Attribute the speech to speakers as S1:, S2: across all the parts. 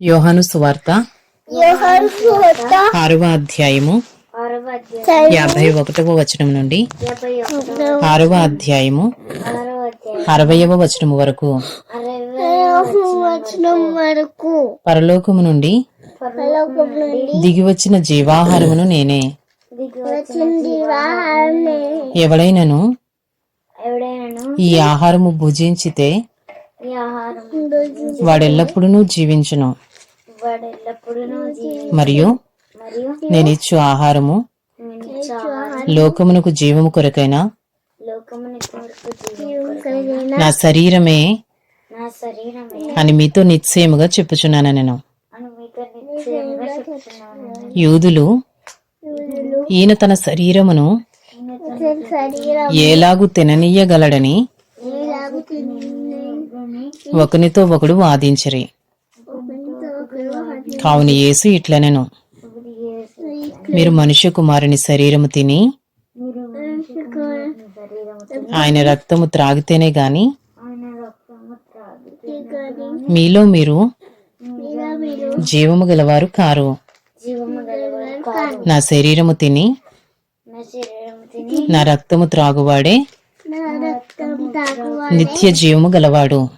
S1: యోహాను సువార్త ఆరవ అధ్యాయము యాభై ఒకటవ వచనం నుండి ఆరవ అధ్యాయము అరవయవ వచనము వరకు పరలోకము నుండి
S2: పరలోకం నుండి
S1: దిగివచ్చిన జీవాహారమును నేనే.
S3: దిగి
S1: ఎవడైనను? ఈ ఆహారము భుజించితే వాడెల్లప్పుడూ జీవించును. మరియు నేనిచ్చు ఆహారము
S3: నేను ఇచ్చే ఆహారం
S1: లోకమునకు జీవము కొరకైన నా శరీరమే అని మీతో నిశ్చయముగా చెప్పుచున్నాను నేను. యూదులు ఈయన తన శరీరమును
S2: శరీరం
S1: ఏలాగు తిననీయగలడని
S2: ఎలాగు
S1: ఒకనితో ఒకడు వాదించరి. కావున యేసు ఇట్లనెను. మీరు మనుష్య కుమారుని శరీరము తిని ఆయన రక్తము త్రాగితేనే గాని మీలో మీరు జీవము గలవారు కారు. నా శరీరము తిని
S3: నా
S1: రక్తము త్రాగువాడే నిత్య జీవము గలవాడు.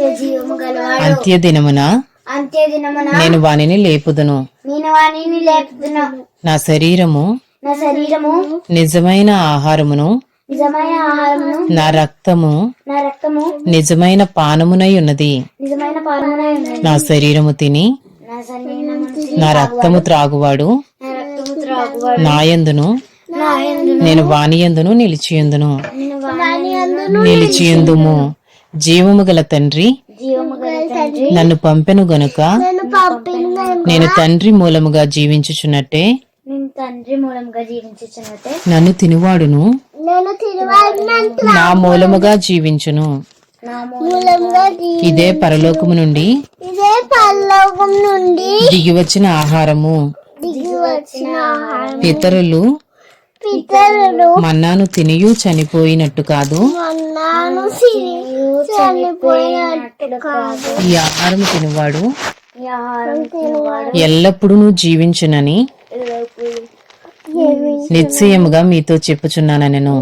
S1: అంత్య దినమున
S3: అంత్య దినమున
S1: నేను వానిని లేపుదును.
S3: నేను వాణిని లేపుతున్నా
S1: నా శరీరము
S3: నా శరీరము
S1: నిజమైన ఆహారమును
S3: నిజమైన ఆహారమును
S1: నా రక్తము
S3: నా రక్తము
S1: నిజమైన పానమునై ఉన్నది.
S3: నిజమైన పాలమునై ఉన్నది.
S1: నా శరీరము తిని
S3: నా శరీరము తిని
S1: నా రక్తము త్రాగువాడు.
S3: నా రక్తము త్రాగువాడు.
S1: నాయందును. నేను వానియందును నిలిచియందును. నిలిచియందుము. జీవము గల తండ్రి. నన్ను పంపెను గనుక
S2: నేను
S1: తండ్రి మూలముగా జీవించుచున్నట్టే. నన్ను తినువాడును. నా మూలముగా జీవించును. ఇదే పరలోకము నుండి
S2: ఇదే పరలోకం నుండి
S1: దిగివచ్చిన ఆహారము.
S2: దిగి వచ్చిన ఆహారం
S1: ఇతరులు
S2: పితరులు
S1: మన్నాను తినియు చనిపోయినట్టు కాదు.
S2: మన్నాను చనిపోయినట్టు కాదు.
S1: ఈ ఆహారం తినువాడు. ఎల్లప్పుడూ జీవించునని నిశ్చయముగా మీతో చెప్పుచున్నాను. నేను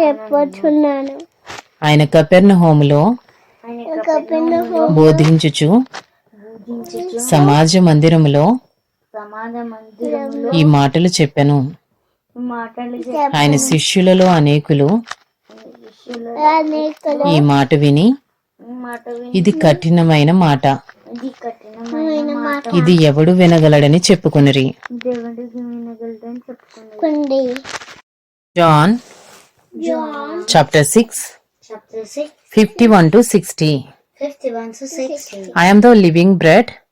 S2: చెప్పొచ్చున్నాను
S1: ఆయన కపెర్ణ హోములో బోధించుచు సమాజ మందిరములో ఈ మాటలు చెప్పెను.
S3: మాటలు
S1: ఆయన శిష్యులలో అనేకులు ఈ మాట విని
S3: మాట విని
S1: ఇది కఠినమైన మాట.
S3: ఇది కఠినమైన మాట.
S1: ఇది ఎవడు వినగలడని చెప్పుకొనిరి. John chapter six fifty one to sixty.
S3: Fifty one to sixty.
S1: I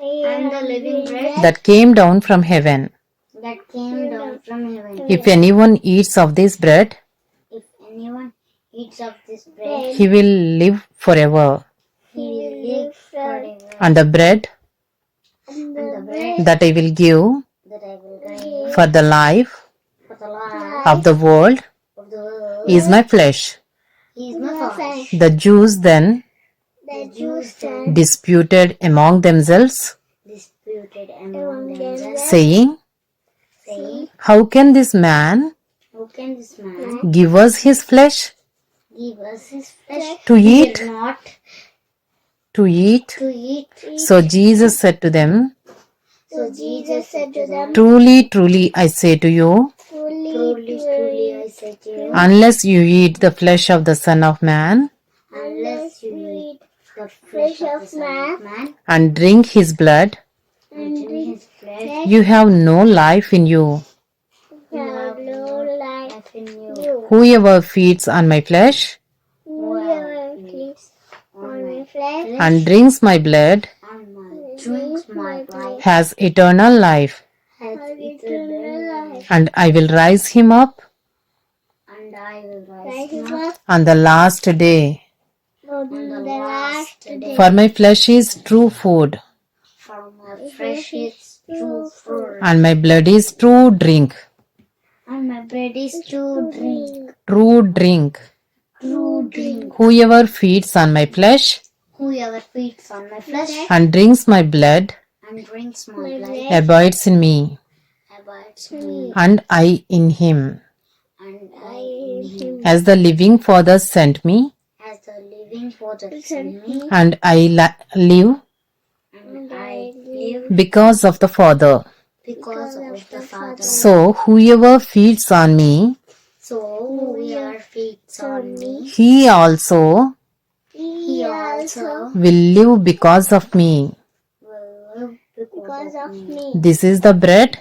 S3: and the living bread
S1: that came down from heaven.
S3: that came down from heaven.
S1: If anyone eats of this bread,
S3: If anyone eats of this bread,
S1: he will live forever.
S3: he will live forever.
S1: And the bread
S3: And the bread
S1: that I will give
S3: that I will give
S1: for the life
S3: for the life
S1: of the world
S3: of the world
S1: is my flesh.
S3: Is my flesh.
S1: The Jews then
S3: The Jews
S1: disputed among themselves,
S3: disputed among themselves,
S1: saying,
S3: saying,
S1: How can this man
S3: How can this man
S1: give us his flesh
S3: give us his flesh
S1: to eat?
S3: not
S1: To eat.
S3: to eat?
S1: So Jesus said to them,
S3: So Jesus said to them,
S1: Truly, truly, I say to you,
S2: fully
S3: Truly, truly, I say to you,
S1: unless you eat the flesh of the Son of Man
S3: unless you eat the flesh of the Son of Man.
S1: And drink his blood,
S3: and drink his flesh,
S1: you have no life in you.
S3: you have no life in you.
S1: Whoever feeds on my flesh
S2: whoever feeds on my flesh
S1: and drinks my blood
S3: drinks my blood
S1: has eternal life,
S3: has eternal life,
S1: and I will rise him up
S3: and I will rise him up.
S1: on the last day.
S2: On the last day.
S1: For my flesh is true food,
S3: for my flesh is true food,
S1: and my blood is true drink.
S3: and my bread is true drink.
S1: True drink.
S3: True drink.
S1: Whoever feeds on my flesh
S3: Whoever feeds on my flesh
S1: and drinks my blood
S3: and drinks my blood
S2: blood
S1: abides in me,
S3: abides in me,
S1: and I in him.
S3: and I in him.
S1: As the living Father sent me,
S3: As the living Father sent me,
S1: and I la- live
S3: and I live
S1: because of the Father.
S3: because of the Father.
S1: So whoever feeds on me,
S3: So whoever feeds on me,
S1: he also
S3: he also
S1: will live because of me.
S3: because
S2: because
S3: of
S2: of
S3: me.
S2: me.
S1: This is the bread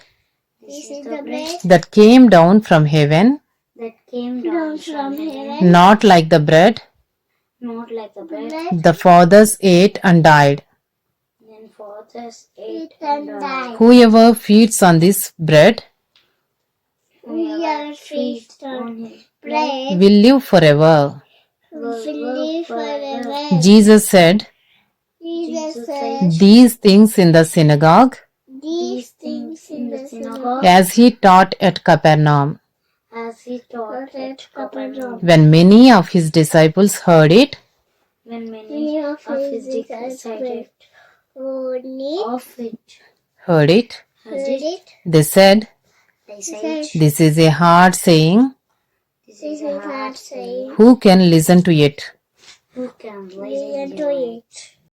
S3: This is the bread
S1: that came down from heaven,
S3: that came down from heaven,
S1: not like the bread
S3: not like the bread
S1: the fathers ate and died.
S3: then fathers ate
S2: and
S3: and died.
S1: Whoever feeds on this bread
S3: Whoever feeds on
S2: bread
S1: will live forever.
S3: will
S2: will
S3: live
S2: live
S3: forever.
S2: forever.
S1: Jesus said
S2: Jesus said
S1: these things in the synagogue
S2: these things in the synagogue
S1: as he taught at Capernaum. When many of his disciples heard it,
S3: When many
S2: Many of
S3: of
S2: his
S3: his disciples
S2: only
S3: of it
S1: heard it,
S3: heard
S2: heard
S3: it,
S2: it.
S1: they said,
S3: they said,
S1: This is a hard saying.
S3: This
S2: This
S3: is a hard
S2: hard
S3: saying.
S2: saying.
S1: Who can listen to it?
S3: Who can
S2: Listen
S3: listen
S2: to
S3: to
S2: it.
S3: it?